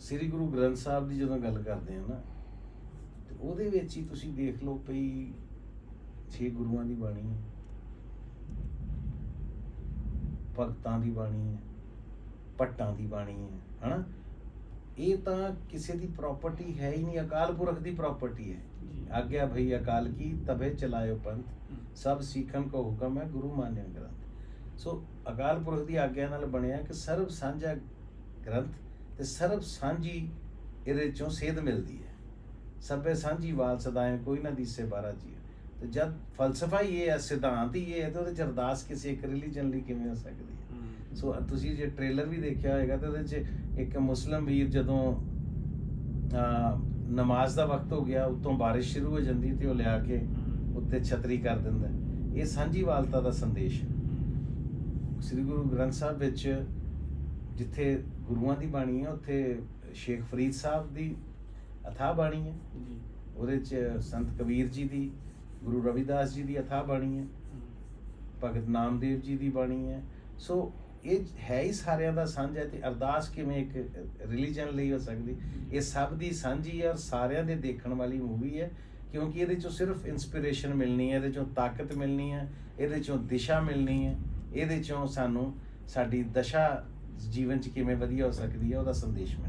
ਸ੍ਰੀ ਗੁਰੂ ਗ੍ਰੰਥ ਸਾਹਿਬ ਦੀ ਜਦੋਂ ਗੱਲ ਕਰਦੇ ਆ ਨਾ ਤੇ ਉਹਦੇ ਵਿੱਚ ਹੀ ਤੁਸੀਂ ਦੇਖ ਲਓ ਭਈ ਛੇ ਗੁਰੂਆਂ ਦੀ ਬਾਣੀ ਹੈ ਭਗਤਾਂ ਦੀ ਬਾਣੀ ਹੈ ਪੱਟਾਂ ਦੀ ਬਾਣੀ ਹੈ ਹਨਾ? ਇਹ ਤਾਂ ਕਿਸੇ ਦੀ ਪ੍ਰਾਪਰਟੀ ਹੈ ਹੀ ਨਹੀਂ ਅਕਾਲ ਪੁਰਖ ਦੀ ਪ੍ਰਾਪਰਟੀ ਹੈ। ਆਗਿਆ ਭਈ ਅਕਾਲ ਕੀ ਤਬੇ ਚਲਾਇਓ ਪੰਥ ਸਭ ਸਿੱਖਣ ਕੋ ਹੁਕਮ ਹੈ ਗੁਰੂ ਮਾਨਿਆ ਗ੍ਰੰਥ। ਸੋ ਅਕਾਲ ਪੁਰਖ ਦੀ ਆਗਿਆ ਨਾਲ ਬਣਿਆ ਕਿ ਸਰਬ ਸਾਂਝਾ ਗ੍ਰੰਥ ਤੇ ਸਰਬ ਸਾਂਝੀ ਇਹਦੇ ਚੋਂ ਸੇਧ ਮਿਲਦੀ ਹੈ। ਸਭੇ ਸਾਂਝੀ ਵਾਲ ਸਦਾਏ ਕੋਈ ਨਾ ਦੀਸੇ ਬਾਰਾ ਜੀ। ਤੇ ਜਦ ਫਲਸਫਾ ਹੀ ਇਹ ਹੈ ਸਿਧਾਂਤ ਹੀ ਇਹ ਹੈ ਤੇ ਉਹਦੇ ਚ ਅਰਦਾਸ ਕਿਸੇ ਇੱਕ ਰਿਲੀਜਨ ਲਈ ਕਿਵੇਂ ਹੋ ਸਕਦੀ ਹੈ? ਸੋ ਤੁਸੀਂ ਜੇ ਟ੍ਰੇਲਰ ਵੀ ਦੇਖਿਆ ਹੋਏਗਾ ਤੇ ਉਹਦੇ 'ਚ ਇੱਕ ਮੁਸਲਮ ਵੀਰ ਜਦੋਂ ਨਮਾਜ਼ ਦਾ ਵਕਤ ਹੋ ਗਿਆ ਉਤੋਂ ਬਾਰਿਸ਼ ਸ਼ੁਰੂ ਹੋ ਜਾਂਦੀ ਤੇ ਉਹ ਲਿਆ ਕੇ ਉੱਤੇ ਛਤਰੀ ਕਰ ਦਿੰਦਾ। ਇਹ ਸਾਂਝੀਵਾਲਤਾ ਦਾ ਸੰਦੇਸ਼ ਹੈ। ਸ੍ਰੀ ਗੁਰੂ ਗ੍ਰੰਥ ਸਾਹਿਬ ਵਿੱਚ ਜਿੱਥੇ ਗੁਰੂਆਂ ਦੀ ਬਾਣੀ ਹੈ ਉੱਥੇ ਸ਼ੇਖ ਫਰੀਦ ਸਾਹਿਬ ਦੀ ਅਥਾ ਬਾਣੀ ਹੈ। ਜੀ। ਉਹਦੇ 'ਚ ਸੰਤ ਕਬੀਰ ਜੀ ਦੀ ਗੁਰੂ ਰਵਿਦਾਸ ਜੀ ਦੀ ਅਥਾ ਬਾਣੀ ਹੈ। ਭਗਤ ਨਾਮਦੇਵ ਜੀ ਦੀ ਬਾਣੀ ਹੈ। ਸੋ ਇਹ ਹੈ ਹੀ ਸਾਰਿਆਂ ਦਾ ਸਾਂਝਾ ਤੇ ਅਰਦਾਸ ਕਿਵੇਂ ਇੱਕ ਰਿਲੀਜਨ ਲਈ ਹੋ ਸਕਦੀ? ਇਹ ਸਭ ਦੀ ਸਾਂਝੀ ਹੈ ਔਰ ਸਾਰਿਆਂ ਦੇ ਦੇਖਣ ਵਾਲੀ ਮੂਵੀ ਹੈ ਕਿਉਂਕਿ ਇਹਦੇ ਚੋਂ ਸਿਰਫ ਇਨਸਪੀਰੇਸ਼ਨ ਮਿਲਣੀ ਹੈ ਇਹਦੇ ਚੋਂ ਤਾਕਤ ਮਿਲਣੀ ਹੈ ਇਹਦੇ ਚੋਂ ਦਿਸ਼ਾ ਮਿਲਣੀ ਹੈ ਇਹਦੇ ਚੋਂ ਸਾਨੂੰ ਸਾਡੀ ਦਸ਼ਾ ਜੀਵਨ 'ਚ ਕਿਵੇਂ ਵਧੀਆ ਹੋ ਸਕਦੀ ਹੈ ਉਹਦਾ ਸੰਦੇਸ਼ ਮਿਲਣਾ